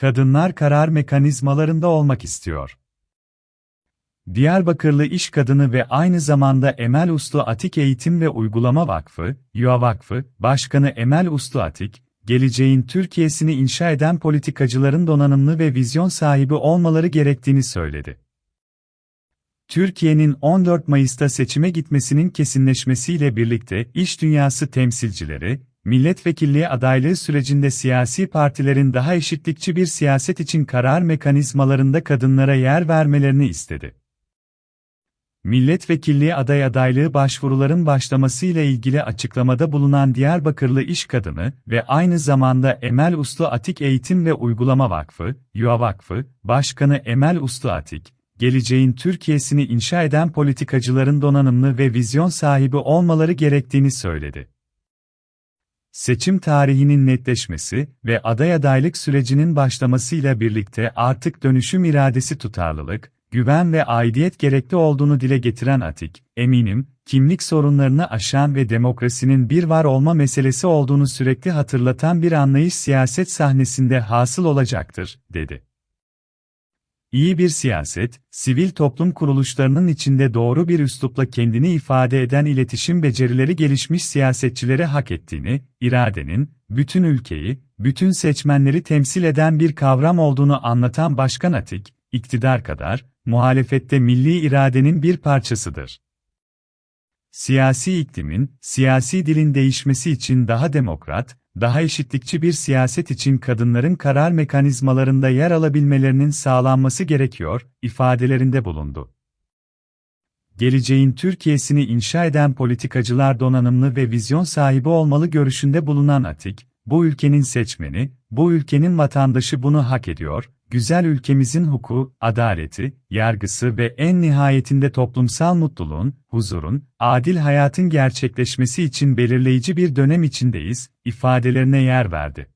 kadınlar karar mekanizmalarında olmak istiyor. Diyarbakırlı iş kadını ve aynı zamanda Emel Uslu Atik Eğitim ve Uygulama Vakfı, YUA Vakfı, Başkanı Emel Uslu Atik, geleceğin Türkiye'sini inşa eden politikacıların donanımlı ve vizyon sahibi olmaları gerektiğini söyledi. Türkiye'nin 14 Mayıs'ta seçime gitmesinin kesinleşmesiyle birlikte iş dünyası temsilcileri, milletvekilliği adaylığı sürecinde siyasi partilerin daha eşitlikçi bir siyaset için karar mekanizmalarında kadınlara yer vermelerini istedi. Milletvekilliği aday adaylığı başvuruların başlamasıyla ilgili açıklamada bulunan Diyarbakırlı iş kadını ve aynı zamanda Emel Uslu Atik Eğitim ve Uygulama Vakfı, YUA Vakfı, Başkanı Emel Uslu Atik, geleceğin Türkiye'sini inşa eden politikacıların donanımlı ve vizyon sahibi olmaları gerektiğini söyledi. Seçim tarihinin netleşmesi ve aday adaylık sürecinin başlamasıyla birlikte artık dönüşüm iradesi tutarlılık, güven ve aidiyet gerekli olduğunu dile getiren Atik, eminim, kimlik sorunlarını aşan ve demokrasinin bir var olma meselesi olduğunu sürekli hatırlatan bir anlayış siyaset sahnesinde hasıl olacaktır, dedi. İyi bir siyaset, sivil toplum kuruluşlarının içinde doğru bir üslupla kendini ifade eden iletişim becerileri gelişmiş siyasetçilere hak ettiğini, iradenin, bütün ülkeyi, bütün seçmenleri temsil eden bir kavram olduğunu anlatan Başkan Atik, iktidar kadar, muhalefette milli iradenin bir parçasıdır. Siyasi iklimin, siyasi dilin değişmesi için daha demokrat, daha eşitlikçi bir siyaset için kadınların karar mekanizmalarında yer alabilmelerinin sağlanması gerekiyor, ifadelerinde bulundu. Geleceğin Türkiye'sini inşa eden politikacılar donanımlı ve vizyon sahibi olmalı görüşünde bulunan Atik, bu ülkenin seçmeni, bu ülkenin vatandaşı bunu hak ediyor, güzel ülkemizin hukuku, adaleti, yargısı ve en nihayetinde toplumsal mutluluğun, huzurun, adil hayatın gerçekleşmesi için belirleyici bir dönem içindeyiz, ifadelerine yer verdi.